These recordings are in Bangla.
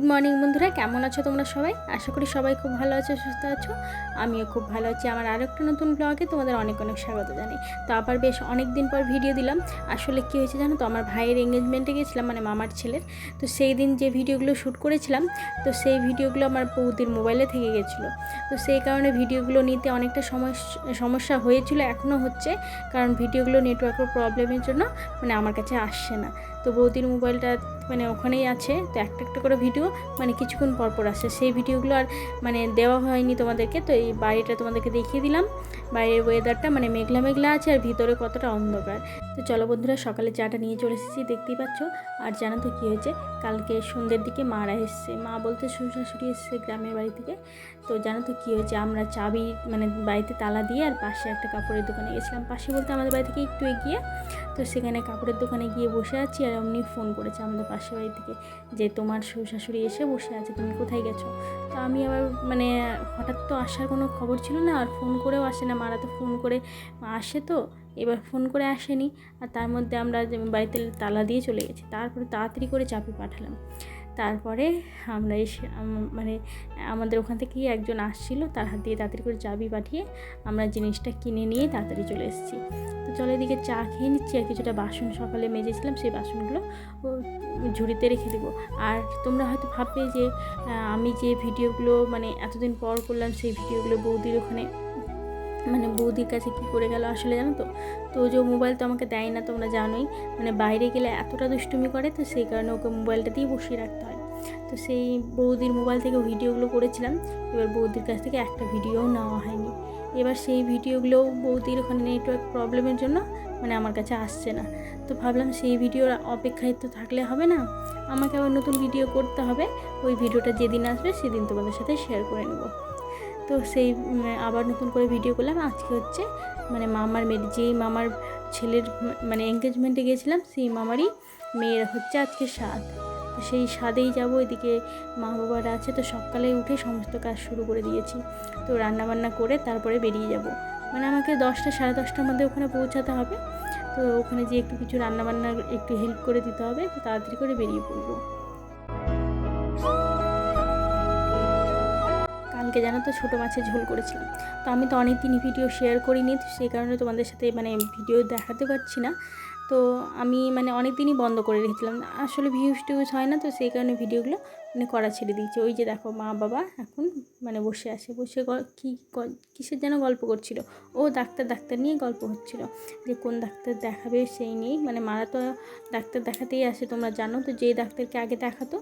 মর্নিং বন্ধুরা। কেমন আছো তোমরা সবাই? আশা করি সবাই খুব ভালো আছো, সুস্থ আছো। আমিও খুব ভালো আছি। আমার আরও একটা নতুন ব্লগে তোমাদের অনেক অনেক স্বাগত জানাই। তো আবার বেশ অনেক দিন পর ভিডিও দিলাম। আসলে কী হয়েছে জানো তো? আমার ভাইয়ের এঙ্গেজমেন্টে গেছিলাম মানে মামার ছেলের। তো সেই দিন যে ভিডিওগুলো শ্যুট করেছিলাম, তো সেই ভিডিওগুলো আমার বৌদির মোবাইলে থেকে গেছিল। তো সেই কারণে ভিডিওগুলো নিতে অনেকটা সমস্যা হয়েছিল। এখনও হচ্ছে। কারণ ভিডিওগুলো নেটওয়ার্কের প্রবলেমের জন্য মানে আমার কাছে আসছে না। তো বৌদির মোবাইলটা মানে ওখানেই আছে, তো একটা একটা করে ভিডিও মানে কিছুক্ষণ পর পর আসে সেই ভিডিওগুলো আর মানে দেওয়া হয়নি তোমাদেরকে, তো এই বাড়িটা তোমাদেরকে দেখিয়ে দিলাম। বাইরের ওয়েদারটা মানে মেঘলা মেঘলা আছে আর ভিতরে কতটা অন্ধকার। তো চলো বন্ধুরা, সকালে চাটা নিয়ে চলে এসেছি, দেখতেই পাচ্ছ। আর জানো তো কী হয়েছে? কালকে সন্ধ্যের দিকে মারা এসছে। মা বলতে শ্বশুর শাশুড়ি এসছে গ্রামের বাড়ি থেকে। তো জানো তো কী হয়েছে? আমরা চাবি মানে বাড়িতে তালা দিয়ে আর পাশে একটা কাপড়ের দোকানে গেছিলাম। পাশে বলতে আমাদের বাড়ি থেকে একটু এগিয়ে। তো সেখানে কাপড়ের দোকানে গিয়ে বসে আছি আর এমনি ফোন করেছে আমাদের পাশের বাড়ি থেকে যে, তোমার শ্বশুর শাশুড়ি এসে বসে আছে, তুমি কোথায় গেছো? তো আমি আবার মানে হঠাৎ তো আসার কোনো খবর ছিল না। আর ফোন করেও আসে না। মারা তো ফোন করে আসে তো। এবার ফোন করে আসেনি আর তার মধ্যে আমরা বাড়িতে তালা দিয়ে চলে গেছি। তারপরে তাড়াতাড়ি করে চাপি পাঠালাম। তারপরে আমরা এসে মানে আমাদের ওখান থেকেই একজন আসছিল, তার হাত দিয়ে তাড়াতাড়ি করে চাবি পাঠিয়ে আমরা জিনিসটা কিনে নিয়ে তাড়াতাড়ি চলে এসেছি। তো চলো এদিকে চা খেয়ে নিচ্ছি আর কিছুটা বাসন সকালে মেজেছিলাম, সেই বাসনগুলো ঝুড়িতে রেখে দেবো। আর তোমরা হয়তো ভাববে যে আমি যে ভিডিওগুলো মানে এতদিন পর করলাম, সেই ভিডিওগুলো বৌদির ওখানে মানে বৌদির কাছে কী করে গেল আসলে জানো তো? তো যে মোবাইল তো আমাকে দেয় না তোমরা জানোই। মানে বাইরে গেলে এতটা দুষ্টুমি করে তো সেই কারণে ওকে মোবাইলটা দিয়ে বসিয়ে রাখতে হয়। তো সেই বৌদির মোবাইল থেকে ভিডিওগুলো করেছিলাম। এবার বৌদির কাছ থেকে একটা ভিডিওও নেওয়া হয়নি। এবার সেই ভিডিওগুলোও বৌদির ওখানে নেটওয়ার্ক প্রবলেমের জন্য মানে আমার কাছে আসছে না। তো ভাবলাম সেই ভিডিওর অপেক্ষায় তো থাকলে হবে না। আমাকে আবার নতুন ভিডিও করতে হবে। ওই ভিডিওটা যেদিন আসবে সেদিন তোমাদের সাথে শেয়ার করে নেব। তো সেই আবার নতুন করে ভিডিও করলাম। আজকে হচ্ছে মানে মামার মেয়ের, যেই মামার ছেলের মানে এঙ্গেজমেন্টে গিয়েছিলাম, সেই মামারই মেয়ের হচ্ছে আজকে স্বাদ তো সেই স্বাদেই যাব, এদিকে মা বাবারা আছে, তো সকালে উঠে সমস্ত কাজ শুরু করে দিয়েছি। তো রান্না বান্না করে তারপরে বেরিয়ে যাব। মানে আমাকে দশটা, সাড়ে দশটার মধ্যে ওখানে পৌঁছাতে হবে। তো ওখানে যে একটু কিছু রান্না বান্নার একটু হেল্প করে দিতে হবে, তো তাড়াতাড়ি করে বেরিয়ে পড়ব। কালকে জানো তো ছোটো মাছের ঝোল করেছিলাম। তো আমি তো অনেক দিনই ভিডিও শেয়ার করিনি, তো সেই কারণে তোমাদের সাথে মানে ভিডিও দেখাতে পারছি না। তো আমি মানে অনেক দিনই বন্ধ করে রেখেছিলাম। আসলে ভিউজ টিউজ হয় না, তো সেই কারণে ভিডিওগুলো মানে করা ছেড়ে দিয়েছি। ওই যে দেখো মা বাবা এখন মানে বসে আছে, বসে কী কিসের যেন গল্প করছিল। ও ডাক্তার ডাক্তার নিয়ে গল্প হচ্ছিল যে কোন ডাক্তার দেখাবে সেই নিয়েই। মানে মারা তো ডাক্তার দেখাতেই আসে, তোমরা জানো। তো যেই ডাক্তারকে আগে দেখাতো,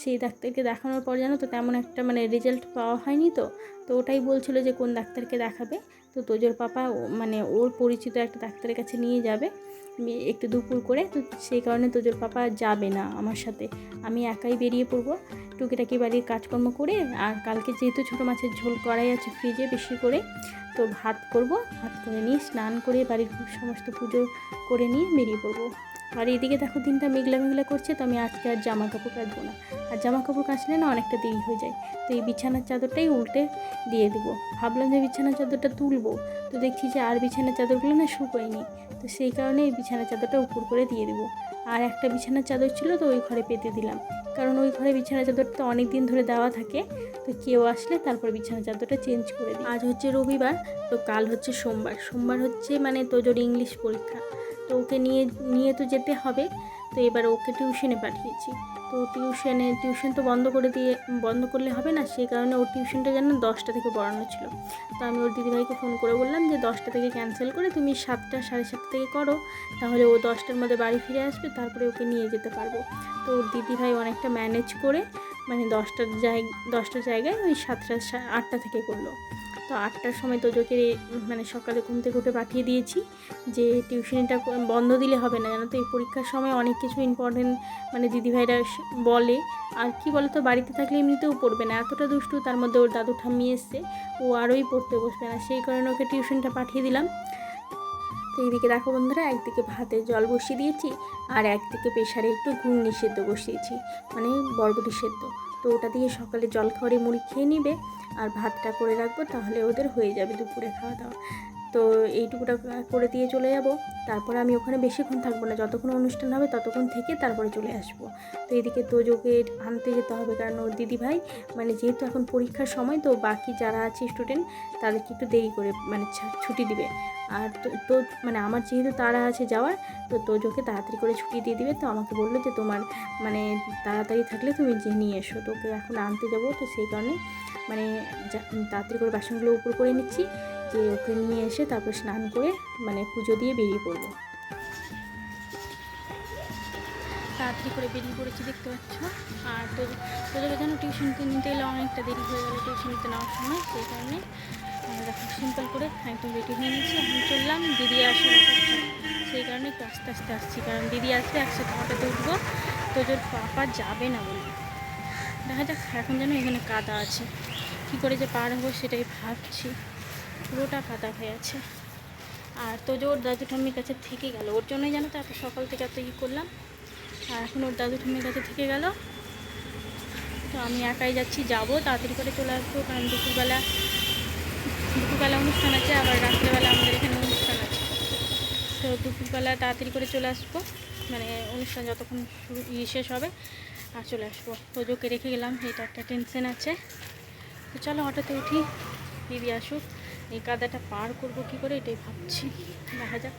সেই ডাক্তারকে দেখানোর পর জানো তো তেমন একটা মানে রেজাল্ট পাওয়া হয়নি তো। তো ওটাই বলছিল যে কোন ডাক্তারকে দেখাবে। তো তোজোর পাপা মানে ওর পরিচিত একটা ডাক্তারের কাছে নিয়ে যাবে। একটু দুপুর করে, তো সেই কারণে তোজোর পাপা যাবে না আমার সাথে। আমি একাই বেরিয়ে পড়ব, টুকিটাকি বাড়ির কাজকর্ম করে, আর কালকে যেহেতু ছোটো মাছের ঝোল করাই আছে ফ্রিজে বেশি করে, তো ভাত করব, ভাত করে নিয়ে স্নান করে বাড়ির সমস্ত পুজো করে নিয়ে বেরিয়ে পড়ব। আর এদিকে দেখো দিনটা মেঘলা মেঘলা করছে, তো আমি আজকে আর জামা কাপড় কাচবো না। আর জামা কাপড় কাচলে না অনেকটা দেরি হয়ে যায়, তো এই বিছানার চাদরটাই উল্টে দিয়ে দেবো। ভাবলাম যে বিছানার চাদরটা তুলবো, তো দেখছি যে আর বিছানার চাদরগুলো না শুকোয়নি তো সেই কারণে এই বিছানার চাদরটা উপর করে দিয়ে দেবো। আর একটা বিছানার চাদর ছিল তো ওই ঘরে পেতে দিলাম। কারণ ওই ঘরে বিছানার চাদরটা অনেক দিন ধরে দেওয়া থাকে, তো কেউ আসলে তারপর বিছানার চাদরটা চেঞ্জ করে দিই। আজ হচ্ছে রবিবার, তো কাল হচ্ছে সোমবার। সোমবার হচ্ছে মানে তোজোর ইংলিশ পরীক্ষা। তো ওকে নিয়ে নিয়ে তো যেতে হবে, তো এবার ওকে টিউশনে পাঠিয়েছি। তো টিউশনে, টিউশন তো বন্ধ করে দিয়ে, বন্ধ করলে হবে না সেই কারণে ওর টিউশনটা যেন দশটা থেকে পড়ানো ছিল। তো আমি ওর দিদিভাইকে ফোন করে বললাম যে, দশটা থেকে ক্যান্সেল করে তুমি সাতটা, সাড়ে সাতটা থেকে করো, তাহলে ও দশটার মধ্যে বাড়ি ফিরে আসবে, তারপরে ওকে নিয়ে যেতে পারব। তো ওর দিদিভাই অনেকটা ম্যানেজ করে মানে দশটার জায় দশটার জায়গায় ওই সাতটা আটটা থেকে করল। তো আটটার সময় তোজোকে মানে সকালে ঘুম থেকে উঠে পাঠিয়ে দিয়েছি যে টিউশনিটা বন্ধ দিলে হবে না। জানো তো, এই পরীক্ষার সময় অনেক কিছু ইম্পর্টেন্ট মানে দিদিভাইরা বলে। আর কি বলো তো বাড়িতে থাকলে এমনিতেও পড়বে না। এতটা দুষ্টু তার মধ্যে ওর দাদু ঠাম্মি এসছে। ও আরোই পড়তে বসবে না। সেই কারণে ওকে টিউশনটা পাঠিয়ে দিলাম। তো এইদিকে দেখো বন্ধুরা, একদিকে ভাতে জল বসিয়ে দিয়েছি আর একদিকে প্রেশারে একটু ঘুগনি সেদ্ধ বসিয়েছি। মানে বরবটি সেদ্ধ। তো ওটা দিয়ে সকালে জল খাওয়ারে মুড়ি খেয়ে নিবে আর ভাতটা করে রাখব, তাহলে ওদের হয়ে যাবে দুপুরে খাওয়া দাওয়া। তো এইটুকুটা করে দিয়ে চলে যাব। তারপরে আমি ওখানে বেশিক্ষণ থাকব না। যতক্ষণ অনুষ্ঠান হবে ততক্ষণ থেকে তারপরে চলে আসব। তো এদিকে তোজোকে আনতে যেতে হবে কারণ ওর দিদি ভাই মানে যেহেতু এখন পরীক্ষার সময়, তো বাকি যারা আছে স্টুডেন্ট তাদেরকে একটু দেরি করে মানে ছুটি দিবে। আর তো- মানে আমার যেহেতু তারা আছে যাওয়ার, তো তোজোকে তাড়াতাড়ি করে ছুটি দিয়ে দিবে। তো আমাকে বলল যে তোমার মানে তাড়াতাড়ি থাকলে তুমি যে নিয়ে এসো। তোকে এখন আনতে যাব, তো সেই কারণে মানে তাড়াতাড়ি করে বাসনগুলো উপর করে নিচ্ছি। যে ওকে নিয়ে এসে তারপর স্নান করে মানে পুজো দিয়ে বেরিয়ে পড়ব। তাড়াতাড়ি করে বেরিয়ে পড়েছি, দেখতে পাচ্ছ? আর তো তোদেরকে যেন টিউশনকে নিতে গেলে অনেকটা দেরি হয়ে গেলো টিউশন নিতে নেওয়ার সময়, সেই কারণে আমরা দেখো সিম্পল করে একদম রেডি হয়ে নিয়েছি, এখন চললাম দিদি আসে সেই কারণে একটু আস্তে আস্তে আসছি, কারণ দিদি আসলে একসাথে অটোতে উঠবো তোদের পাপা যাবে না বলে। দেখা যাক এখন যেন এখানে কাদা আছে। কী করে যে পার হব সেটাই ভাবছি। পুরোটা কাদা হয়ে আছে। আর তো যে ওর দাদু ঠাম্মির কাছে থেকে গেল, ওর জন্যই জানো তো এত সকাল থেকে এত ই করলাম। আর এখন ওর দাদু ঠাম্মির কাছে থেকে গেল। তো আমি একাই যাচ্ছি, যাব, তাড়াতাড়ি করে চলে আসব, কারণ দুপুরবেলা দুপুরবেলা অনুষ্ঠান আছে, আবার রাত্রেবেলা আমাদের এখানে অনুষ্ঠান আছে। তো দুপুরবেলা তাড়াতাড়ি করে চলে আসব মানে অনুষ্ঠান যতক্ষণ শুরু ইয়ে শেষ হবে, আর চলে আসব। তোজোকে রেখে গেলাম, এটা একটা টেনশন আছে। তো চলো, অটোতে উঠি দিদি আসুক। এই কাদাটা পার করব কি করে এটাই ভাবছি। দেখা যাক।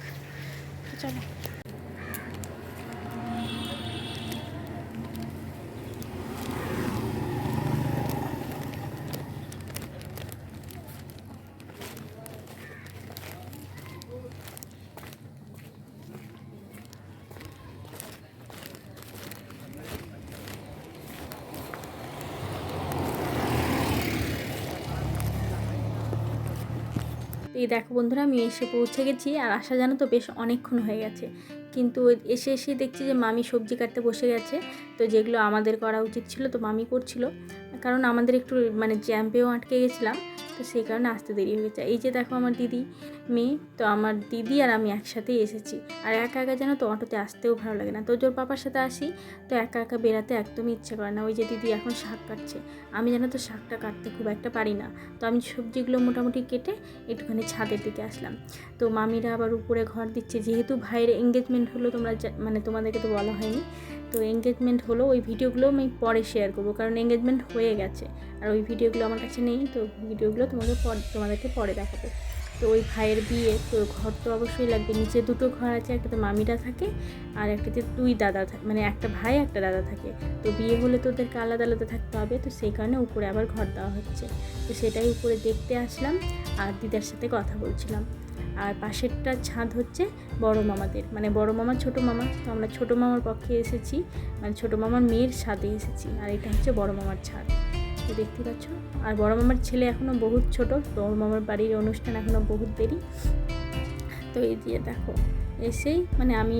তো এই দেখো বন্ধুরা, আমি এসে পৌঁছে গেছি আর আসা জানো তো বেশ অনেকক্ষণ হয়ে গেছে। কিন্তু এসে এসে দেখছি যে মামি সবজি কাটতে বসে গেছে। তো যেগুলো আমাদের করা উচিত ছিল, তো মামি করছিল। কারণ আমাদের একটু মানে জ্যাম্পেও আটকে গেছিলাম। তো সেই কারণে আসতে দেরি হয়ে গেছে। এই যে দেখো আমার দিদি মেয়ে, তো আমার দিদি আর আমি একসাথেই এসেছি। আর একা একা যেন তো অটোতে আসতেও ভালো লাগে না। তো জোর পাপার সাথে আসি, তো একা একা বেরাতে একদমই ইচ্ছে করে না। ওই যে দিদি এখন শাক কাটছে। আমি যেন তো শাকটা কাটতে খুব একটা পারি না। তো আমি সবজিগুলো মোটামুটি কেটে একটুখানি ছাদের দিকে আসলাম। তো মামিরা আবার উপরে ঘর দিচ্ছে। যেহেতু ভাইয়ের এঙ্গেজমেন্ট হলো, তোমরা মানে তোমাদেরকে তো বলা হয়নি। তো এঙ্গেজমেন্ট হলো, ওই ভিডিওগুলো আমি পরে শেয়ার করব, কারণ এঙ্গেজমেন্ট হয়ে গেছে। আর ওই ভিডিওগুলো আমার কাছে নেই, তো ভিডিওগুলো তোমাকে তোমাদেরকে পরে দেখাবো। তো ওই ভাইয়ের বিয়ে, তো ঘর তো অবশ্যই লাগবে, নিচে দুটো ঘর আছে একটাতে মামিরা থাকে, আর একটাতে দুই দাদা থাকে মানে একটা ভাই, একটা দাদা থাকে। তো বিয়ে হলে তো ওদেরকে আলাদা আলাদা থাকতে হবে, তো সেই কারণে উপরে আবার ঘর দেওয়া হচ্ছে। তো সেটাই উপরে দেখতে আসলাম, আর দিদার সাথে কথা বলছিলাম। আর পাশেরটা ছাদ হচ্ছে বড় মামাদের মানে বড় মামা, ছোট মামা। তো আমরা ছোট মামার পক্ষে এসেছি মানে ছোট মামার মেয়ের ছাদে এসেছি, আর এটা হচ্ছে বড় মামার ছাদ। তো দেখতে পাচ্ছ? আর বড় মামার ছেলে এখনও বহুত ছোট, বড় মামার বাড়ির অনুষ্ঠান এখনও বহুত দেরি। তো এই দিয়ে দেখো, এসেই মানে আমি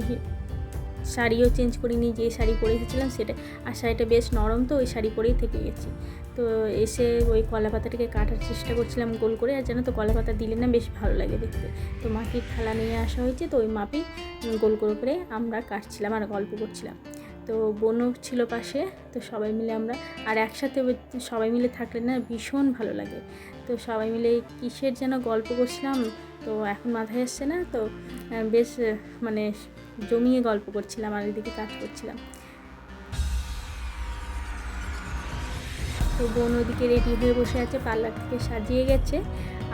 শাড়িও চেঞ্জ করিনি, যে শাড়ি পরে এসেছিলাম সেটা, আর শাড়িটা বেশ নরম তো, ওই শাড়ি পরেই থেকে গেছি। তো এসে ওই কলা পাতাটাকে কাটার চেষ্টা করছিলাম গোল করে, আর জানো তো কলা পাতা দিলে না বেশ ভালো লাগে দেখতে। তো মাটির থালা নিয়ে আসা হয়েছে, তো ওই মাপেই গোল করে করে আমরা কাটছিলাম আর গল্প করছিলাম। তো বোনও ছিল পাশে, তো সবাই মিলে আমরা, আর একসাথে সবাই মিলে থাকলে না ভীষণ ভালো লাগে। তো সবাই মিলে কিসের যেন গল্প করছিলাম, তো এখন মাথায় আসছে না, তো বেশ মানে জমিয়ে গল্প করছিলাম আর এদিকে কাজ করছিলাম। তো বোন ওদিকে রেডি হয়ে বসে আছে পার্লার থেকে সাজিয়ে গেছে।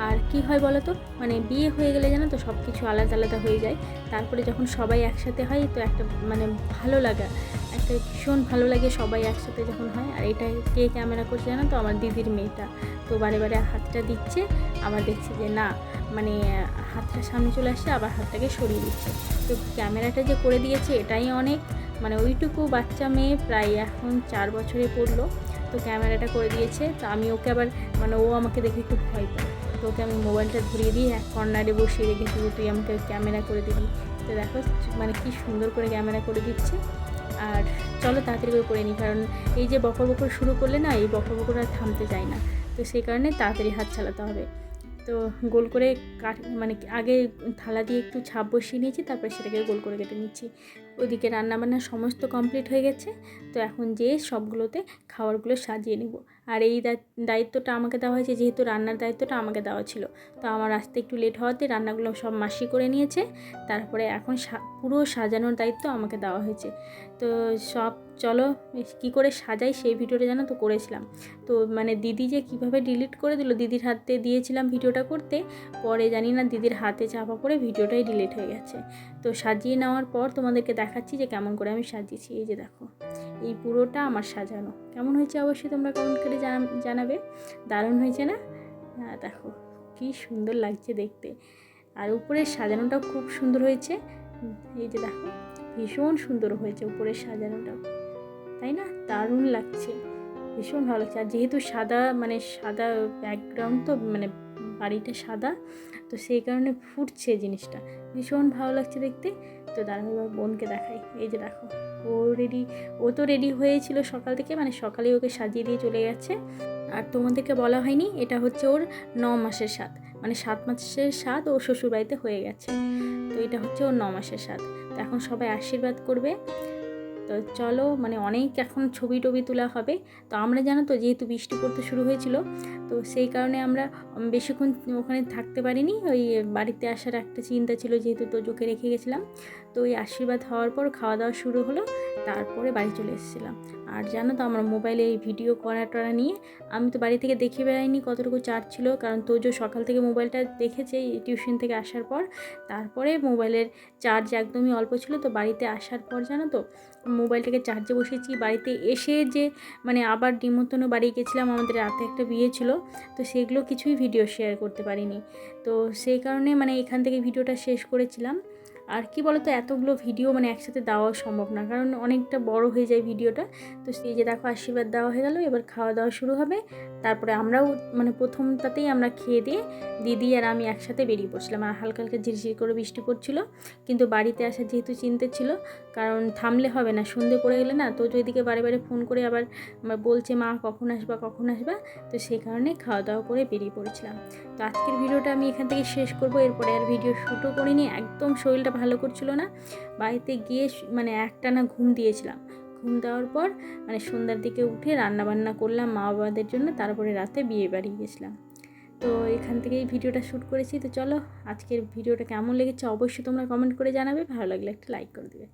আর কি হয় বলো তো মানে বিয়ে হয়ে গেলে জানো তো সব কিছু আলাদা আলাদা হয়ে যায়। তারপরে যখন সবাই একসাথে হয়, তো একটা মানে ভালো লাগা, একটা ভীষণ ভালো লাগে সবাই একসাথে যখন হয়। আর এটা কে ক্যামেরা করছে জানো তো? আমার দিদির মেয়েটা। তো বারে বারে হাতটা দিচ্ছে, আবার দেখছি যে না মানে হাতটা সামনে চলে আসছে, আবার হাতটাকে সরিয়ে দিচ্ছে। তো ক্যামেরাটা যে করে দিয়েছে, এটাই অনেক। মানে ওইটুকু বাচ্চা মেয়ে প্রায় এখন চার বছরে পড়ল। তো ক্যামেরাটা করে দিয়েছে। তো আমি ওকে আবার মানে ও আমাকে দেখে একটু ভয় পায়। তো ওকে আমি মোবাইলটা ধরিয়ে দিই, এক কর্নারে বসিয়ে রেখেছি যে তুই আমাকে ক্যামেরা করে দিবি। তো দেখো মানে কি সুন্দর করে ক্যামেরা করে দিচ্ছে। আর চলো তাড়াতাড়ি করে করে নিই, কারণ এই যে বকর বকর শুরু করলে না, এই বকর বকর আর থামতে চায় না। তো সেই কারণে তাড়াতাড়ি হাত চালাতে হবে। তো গোল করে কাট মানে আগে থালা দিয়ে একটু ছাপ বসিয়ে নিয়েছি, তারপরে সেটাকে গোল করে কেটে নিচ্ছি। ওদিকে রান্নাবান্না সমস্ত কমপ্লিট হয়ে গেছে, তো এখন যেয়ে সবগুলোতে খাবারগুলো সাজিয়ে নেব। আর এই দায়িত্ব- দায়িত্বটা আমাকে দেওয়া হয়েছে, যেহেতু রান্নার দায়িত্বটা আমাকে দেওয়া ছিল। তো আমার আসতে একটু লেট হওয়াতে রান্নাগুলো সব মাসি করে নিয়েছে, তারপরে এখন পুরো সাজানোর দায়িত্ব আমাকে দেওয়া হয়েছে। তো সব চলো কী করে সাজাই সেই ভিডিওটা জানো তো করেছিলাম। তো মানে দিদি যে কীভাবে ডিলিট করে দিল, দিদির হাতে দিয়েছিলাম ভিডিওটা করতে, পরে জানি না দিদির হাতে চাপা পড়ে ভিডিওটাই ডিলিট হয়ে গেছে। তো সাজিয়ে নেওয়ার পর তোমাদেরকে দেখাচ্ছি যে কেমন করে আমি সাজিয়েছি, এই যে দেখো, এই পুরোটা আমার সাজানো। কেমন হয়েছে অবশ্যই তোমরা কমেন্ট করে জানা- জানাবে। দারুণ হয়েছে না? হ্যাঁ দেখো, কি সুন্দর লাগছে দেখতে। আর উপরের সাজানোটাও খুব সুন্দর হয়েছে। এই যে দেখো, ভীষণ সুন্দর হয়েছে উপরের সাজানোটাও। তাই না? দারুণ লাগছে। ভীষণ ভালো লাগছে। আর যেহেতু সাদা মানে সাদা ব্যাকগ্রাউন্ড তো মানে বাড়িটা সাদা, তো সেই কারণে ফুটছে জিনিসটা। ভীষণ ভালো লাগছে দেখতে। তো এবার বোনকে দেখাই। এই যে দেখো, ও রেডি ও তো রেডি হয়েছিল সকাল থেকে মানে সকালে ওকে সাজিয়ে দিয়ে চলে গেছে। আর তোমাদেরকে বলা হয়নি, এটা হচ্ছে ওর ন মাসের স্বাদ। মানে সাত মাসের স্বাদ ও শ্বশুরবাড়িতে হয়ে গেছে। তো এটা হচ্ছে ওর ন মাসের স্বাদ। তো এখন সবাই আশীর্বাদ করবে। তো চলো মানে অনেক এখন ছবি টবি তোলা হবে। তো আমরা জানো তো যেহেতু বৃষ্টি পড়তে শুরু হয়েছিল, তো সেই কারণে আমরা বেশিক্ষণ ওখানে থাকতে পারিনি। ওই বাড়িতে আসার একটা চিন্তা ছিল যেহেতু তোজোকে রেখে গেছিলাম। তো ওই আশীর্বাদ হওয়ার পর খাওয়া দাওয়া শুরু হলো। তারপরে বাড়ি চলে এসেছিলাম। আর জানো তো আমার মোবাইলে এই ভিডিও করা টরা নিয়ে আমি তো বাড়ি থেকে দেখে বেড়াইনি কতটুকু চার্জ ছিল। কারণ তোজো সকাল থেকে মোবাইলটা দেখেছে টিউশন থেকে আসার পর। তারপরে মোবাইলের চার্জ একদমই অল্প ছিল। তো বাড়িতে আসার পর জানো তো মোবাইলটাকে চার্জে বসেছি বাড়িতে এসে যে মানে আবার নিমন্ত্রণ বাড়ি গেছিলাম। আমাদের রাতে একটা বিয়ে ছিল। তো সেগুলো কিছুই ভিডিও শেয়ার করতে পারিনি। তো সেই কারণে মানে এখান থেকে ভিডিওটা শেষ করেছিলাম। আর কি বলতো, এতগুলো ভিডিও মানে একসাথে দেওয়া সম্ভব না। কারণ অনেকটা বড় হয়ে যায় ভিডিওটা তো সেই যে দেখো, আশীর্বাদ দেওয়া হয়ে গেল, এবার খাওয়া দাওয়া শুরু হবে। তারপরে আমরাও মানে প্রথমটাতেই আমরা খেয়ে দিয়ে দিদি আর আমি একসাথে বেরিয়ে পড়ছিলাম। আর হালকা হালকা ঝিরঝির করে বৃষ্টি পড়ছিল। কিন্তু বাড়িতে আসা যেহেতু চিনতে ছিল, কারণ থামলে হবে না, সন্ধে পড়ে গেলে না, তো এদিকে বারে বারে ফোন করে আবার বলছে, মা, কখন আসবা কখন আসবা? তো সেই কারণে খাওয়া দাওয়া করে বেরিয়ে পড়েছিলাম। তো আজকের ভিডিওটা আমি এখান থেকে শেষ করব। এরপরে আর ভিডিও শ্যুটও করিনি, একদম শরীরটা ভালো করছিল না। বাড়িতে গিয়ে মানে একটানা ঘুম দিয়েছিলাম। ঘুম দেওয়ার পর মানে সন্ধ্যার দিকে উঠে রান্নাবান্না করলাম মা বাবাদের জন্য, তারপরে রাতে বিয়ে বাড়ি গেছিলাম। তো এখান থেকেই ভিডিওটা শ্যুট করেছি। তো চলো আজকের ভিডিওটা কেমন লেগেছে অবশ্যই তোমরা কমেন্ট করে জানাবে। ভালো লাগলে একটা লাইক করে দেবে।